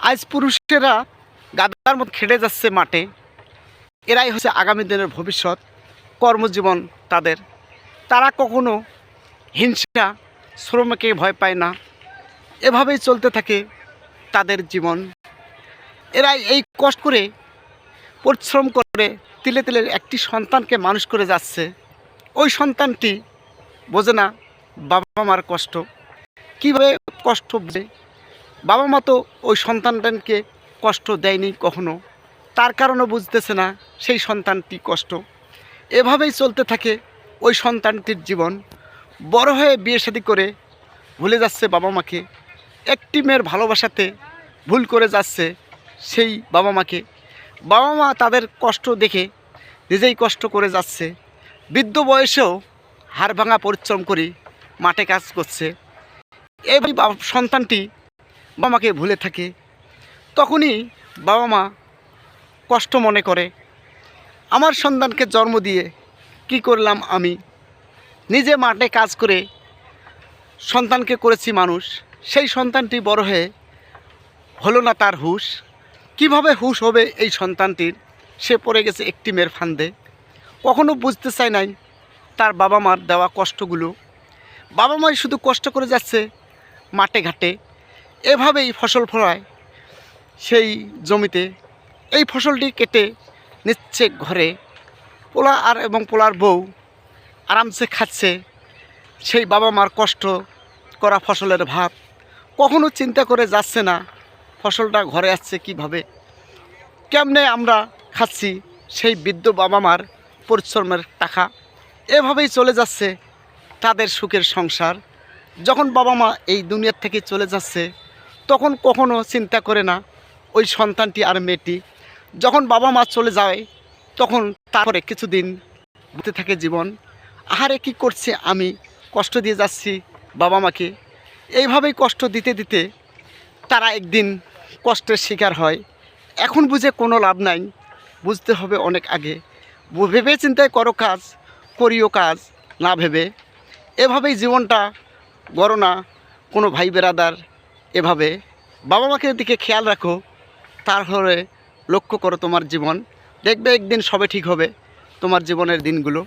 আজ পুরুষেরা গাদার মতো খেটে যাচ্ছে মাঠে। এরাই হচ্ছে আগামী দিনের ভবিষ্যৎ, কর্মজীবন তাদের। তারা কখনো হিংসা, শ্রমকে ভয় পায় না। এভাবেই চলতে থাকে তাদের জীবন। এরা এই কষ্ট করে, পরিশ্রম করে তিলে তিলে একটি সন্তানকে মানুষ করে যাচ্ছে। ওই সন্তানটি বোঝে না বাবা মার কষ্ট। কীভাবে কষ্ট বোঝে? বাবা মা তো ওই সন্তানটাকে কষ্ট দেয়নি কখনো। তার কারণে বুঝতেছে না সেই সন্তানটি কষ্ট। এভাবেই চলতে থাকে ওই সন্তানটির জীবন। বড় হয়ে বিয়ে শাদী করে ভুলে যাচ্ছে বাবা মাকে। একটি মেয়ের ভালোবাসাতে ভুল করে যাচ্ছে সেই বাবা মাকে। বাবা মা তাদের কষ্ট দেখে নিজেই কষ্ট করে যাচ্ছে। বৃদ্ধ বয়সেও হাড় ভাঙা পরিশ্রম করে মাঠে কাজ করছে। বাবা- সন্তানটি বাবা ভুলে থাকে। তখনই বাবা মা কষ্ট মনে করে, আমার সন্তানকে জন্ম দিয়ে কি করলাম আমি? নিজে মাঠে কাজ করে সন্তানকে করেছি মানুষ। সেই সন্তানটি বড় হয়ে হলো না তার হুশ। কীভাবে হুশ হবে এই সন্তানটির? সে পড়ে গেছে একটি মেয়ের ফান্দে। কখনো বুঝতে চায় নাই তার বাবা মার দেওয়া কষ্টগুলো। বাবা মাই শুধু কষ্ট করে যাচ্ছে মাঠে ঘাটে। এভাবেই ফসল ফলায়। সেই জমিতে এই ফসলটি কেটে নিচ্ছে ঘরে। পোলা আর এবং পোলার বউ আরামসে খাচ্ছে। সেই বাবা মার কষ্ট করা ফসলের ভাত কখনো চিন্তা করে যাচ্ছে না, ফসলটা ঘরে আসছে কীভাবে? কেমনে আমরা খাচ্ছি সেই বৃদ্ধ বাবা মার পরিশ্রমের টাকা? এভাবেই চলে যাচ্ছে তাদের সুখের সংসার। যখন বাবা মা এই দুনিয়ার থেকে চলে যাচ্ছে তখন কখনো চিন্তা করে না ওই সন্তানটি আর মেয়েটি। যখন বাবা মা চলে যায়, তখন তারপরে কিছুদিন বেঁচে থাকে জীবন। আহারে কি করছে আমি? কষ্ট দিয়ে যাচ্ছি বাবা মাকে। এইভাবেই কষ্ট দিতে দিতে তারা একদিন কষ্টের শিকার হয়। এখন বুঝে কোনো লাভ নাই। বুঝতে হবে অনেক আগে। ভেবে চিন্তায় করো কাজ, করিও কাজ, না ভেবে। এভাবেই জীবনটা গড়ো না কোনো ভাই বেরাদার এভাবে। বাবা মাকে দিকে খেয়াল রাখো, তারপরে লক্ষ্য করো তোমার জীবন। দেখবে একদিন সবে ঠিক হবে, তোমার জীবনের দিনগুলো।